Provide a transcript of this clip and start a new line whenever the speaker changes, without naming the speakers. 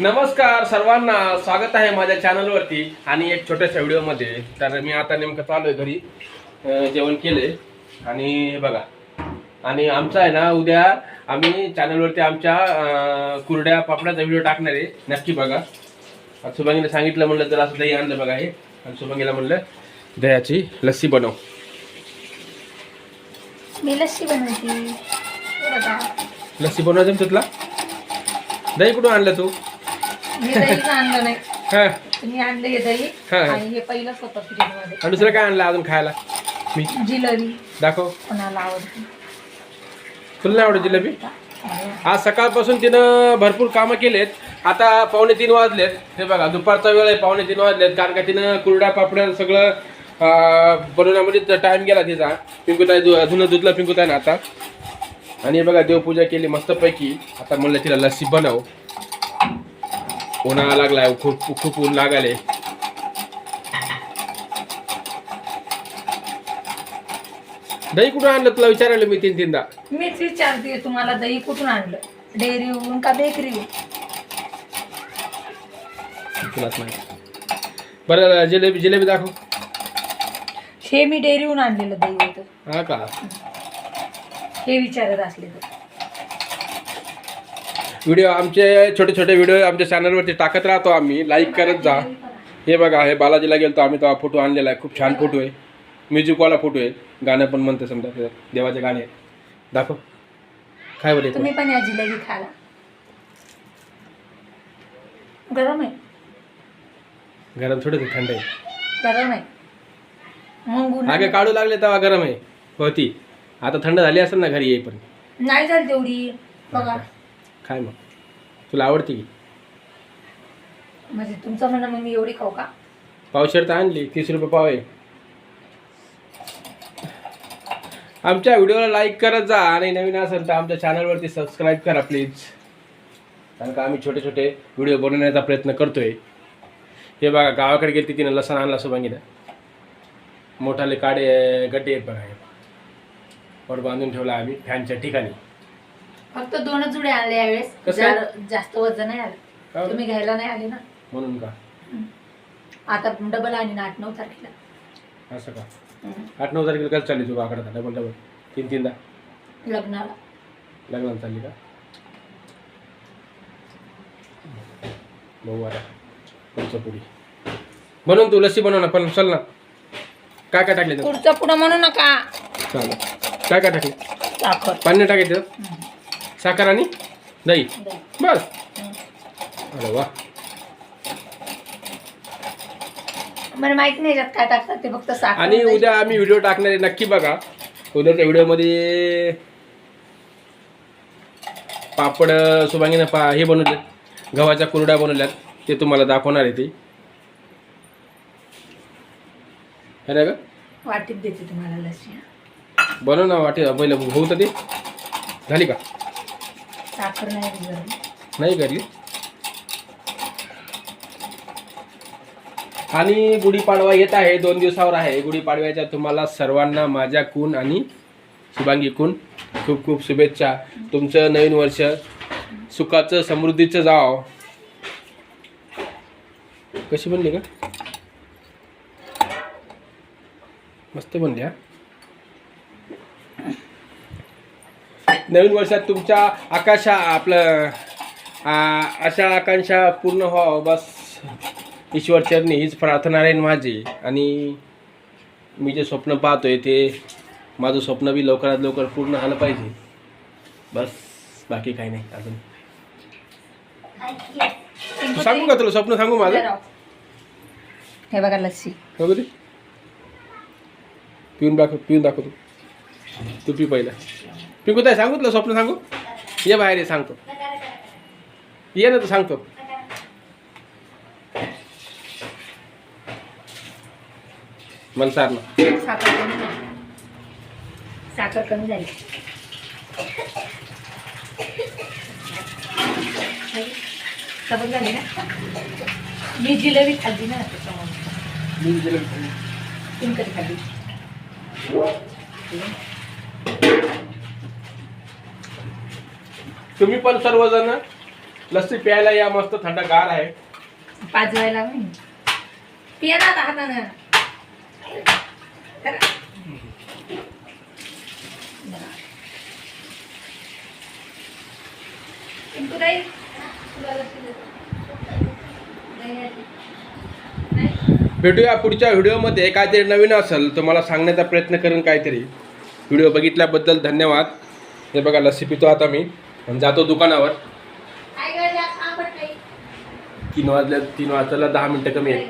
नमस्कार सर्वांना स्वागत आहे माझ्या चॅनलवरती. आणि एक छोट्याशा व्हिडिओमध्ये. तर मी आता नेमकं चालू आहे घरी जेवण केले आणि हे बघा आणि आमचा आहे ना उद्या आम्ही चॅनलवरती आमच्या कुरड्या पापडाचा व्हिडिओ टाकणार आहे. नक्की बघा. आता सुभांगीला सांगितलं म्हणलं तर असं दही आणलं बघा हे. आणि सुभांगीला म्हणलं दह्याची लस्सी बनव.
मी लस्सी बनवते.
लस्सी बनवायचं तुला? दही कुठून आणलं तू?
आणलं नाही.
हा.
तुम्ही आणलं हे दही
हा, हा.
आणि हे पहिलंच होतं फ्रीजमध्ये.
आणि दुसरं काय आणलं अजून खायला? मी.
जिलेबी.
दाखव.
कोणाला आवडते?
तुला नाही आवडत जिलेबी? आज सकाळपासून तिनं भरपूर कामं केलेत. आता पावणे तीन वाजलेत. हे बघा दुपारचा वेळ आहे पावणे तीन वाजलेत. कारण का तिनं कुरड्या पापड्या सगळं अं, बनवण्यामध्ये टाइम गेला तिचा. पिंकुताई धु धुणं धुतलं पिंकुताईनं आता. आणि हे बघा देवपूजा केली मस्तपैकी. आता म्हणलं तिला लस्सी बनव. उन्हाळा लागलाय खूप खूप ऊन लागाले दही कुठून आणलं तुला विचारायला मी तीन तीनदा?
मीच विचारते तुम्हाला दही कुठून आणलं? डेअरीहून का बेकरीहून
तुलाच माहिती. बरं जिलेबी जिलेबी दाखव.
हे मी डेअरीहून आणलेलं दही होतं.
हा का?
हे विचारत असले तर.
व्हिडिओ आमचे छोटे छोटे व्हिडिओ आमच्या चॅनलवरती टाकत राहतो आम्ही. लाईक करत जा. हे बघा हे बालाजीला गेलो आम्ही तेव्हा फोटो आणलेला आहे. खूप छान फोटो आहे. म्युझिकवाला फोटो आहे. गाणं पण म्हणते समजा ते देवाचे गाणे. दाखव. काय बरं
तुम्ही पण या जिलेबी खाला गरम आहे.
गरम थोडं ते थंड आहे.
गरम आहे.
आगे काढू लागले तेव्हा गरम आहे. होती. आता थंड झाली असेल ना घरी येईपर्यंत.
नाही झाली तेवढी. बघा.
काय मग. तुला आवडते की?
म्हणजे तुमचं म्हणणं मग मी एवढी खाऊ का?
पावशेर तर आणली तीस रुपये पाव आहे. आमच्या व्हिडिओला लाईक करत जा आणि नवीन असेल तर आमच्या चॅनलवरती सबस्क्राईब करा प्लीज कारण का आम्ही छोटे छोटे व्हिडिओ बनवण्याचा प्रयत्न करतोय. हे बघा गावाकडे गेली तिने लसण आणला सुभांगीनं मोठाले काडे गड्डे आहेत बघा. वर बांधून ठेवला आम्ही फॅनच्या ठिकाणी.
फक्त दोनच जुडे आणले यावेळेस.
कसं?
जा- जास्त वजन नाही आलं.
का?
तुम्ही घ्यायला नाही आले ना?
म्हणून का?
आता डबल आणि आठ नऊ तारखेला.
असं का. आठ नऊ तारखेला कसं चालली तू गावाकडे डबल डबल? तीन तीनदा?
लग्नाला.
लग्नाला चालली का? बघू आता. पुढचं पुढी. बनवून तू लस्सी बनव ना पण चल ना. काय काय टाकले?
पुढचं पुढं म्हणू नका.
चालेल. काय काय टाकले?
साखर.
पाणी टाकायचं?
हम्म.
साखर आणि दही. बस. अरे वा.
मला माहिती नाही याच्यात काय टाकतात ते फक्त साखर
आणि
दही.
उद्या आम्ही व्हिडिओ टाकणार आहे नक्की बघा. उद्याच्या व्हिडिओमध्ये पापड सुभांगीनं पा हे बनवलेत. गव्हाच्या कुरड्या बनवल्यात. ते तुम्हाला दाखवणार आहे ते. है ना ग
वाटीत देते तुम्हाला लस्सी
बनव ना वाटे पहिलं होऊ तर ते झाली का?
साखर नाही घरी
नाही आणि गुढीपाडवा येत आहे दोन दिवसावर आहे. गुढीपाडव्याच्या तुम्हाला सर्वांना माझ्या कून आणि शुभांगी कून खूप खूप शुभेच्छा. तुमचं नवीन वर्ष सुखाचं समृद्धीचं जाव. कशी बनली का मस्त बनली हा? नवीन वर्षात तुमच्या आकाशा आपलं आशा आकांक्षा पूर्ण व्हावं. बस. ईश्वर चरणी हीच प्रार्थना राहील माझी. आणि मी जे स्वप्न पाहतोय ते माझं स्वप्न बी लवकरात लवकर पूर्ण झालं पाहिजे. बस. बाकी काही नाही. अजून. सांगू का तुला स्वप्न? सांगू माझं?
हे बघा लस्सी.
बघू दे. पिऊन दाखव पिऊन दाखव तू. तू पी पहिला. पिंकू ताई सांगू तुला स्वप्न सांगू? ये बाहेर ये सांगतो. ये ना तू सांगतो. मला ना
साखर कमी झाली. साखर कमी झाली. सबक झाली ना? मी जिलेबी खाल्ली ना त्याच्यामुळे. तुम्ही कधी खाल्ली?
तुम्ही पण सर्वजण लस्सी प्यायला या मस्त थंडगार आहे
पाजवायला पिया ना आता हातानं करा. पिंटू ताई, तुला लस्सी देतो. दही आहे. नाही?
भेटूया पुढच्या व्हिडिओमध्ये काहीतरी नवीन असेल तर मला सांगण्याचा प्रयत्न करेन काहीतरी व्हिडिओ बघितल्याबद्दल धन्यवाद. हे बघा लस्सी पितो आता मी. आणि जातो दुकानावर. तीन वाजल्या तीन वाजताला दहा मिनटं कमी आहेत.